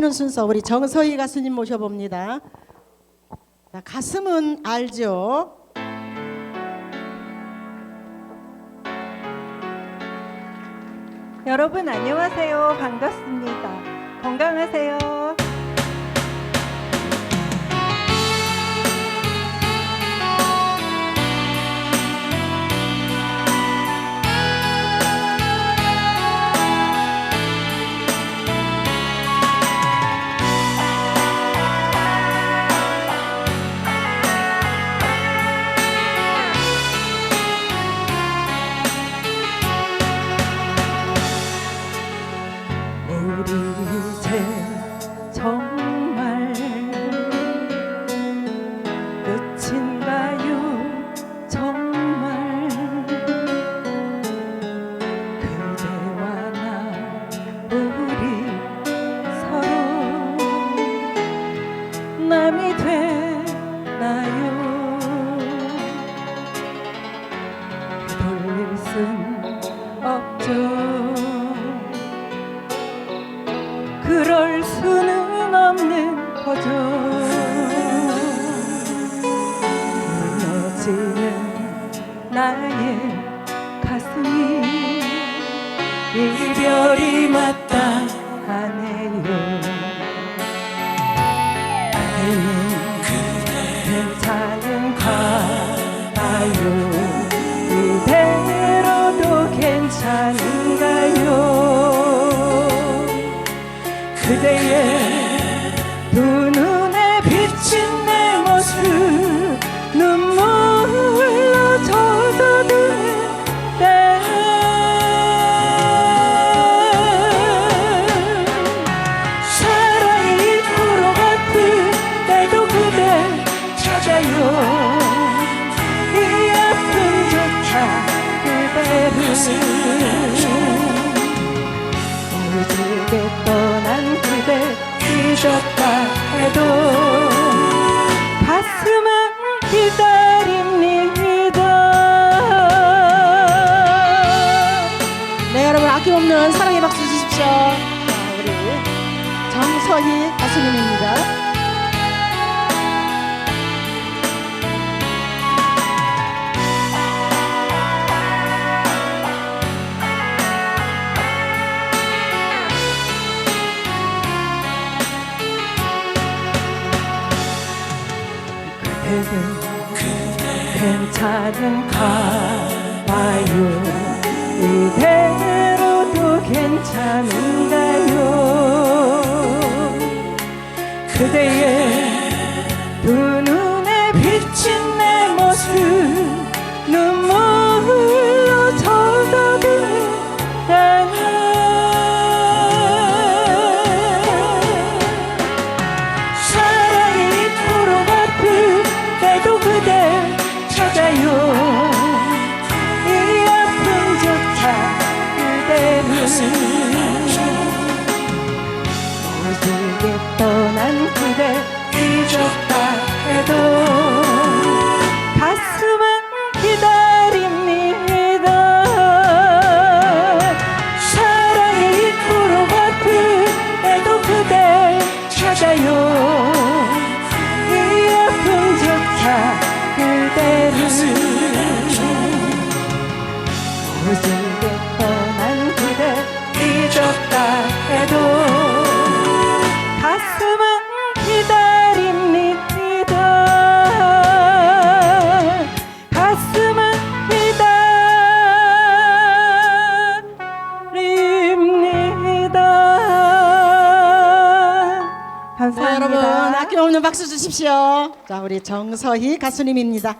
는 순서 우리 정서희 가수님 모셔봅니다. 자, 가슴은 알죠. 여러분 안녕하세요. 반갑습니다. 건강하세요. 끝인가요? 정말 그대와 나 우리 서로 남이 되나요? 돌릴 순 없죠. 그럴 수는 없는 거죠. 나의 가슴이 이별이 맞다 하네요. 아내는 괜찮은가요? 이대로도 괜찮은가요? 그대의 그대를 오지게 떠난 그대 잊었다 해도 가슴은 기다립니다 네 여러분 아낌없는 사랑의 박수 주십시오. 자, 우리 정서희 가수님입니다. 그대는 괜찮은가 봐요. 이대로도 괜찮은가요? 그대의 그 여러분 아낌없는 박수 주십시오. 자 우리 정서희 가수님입니다.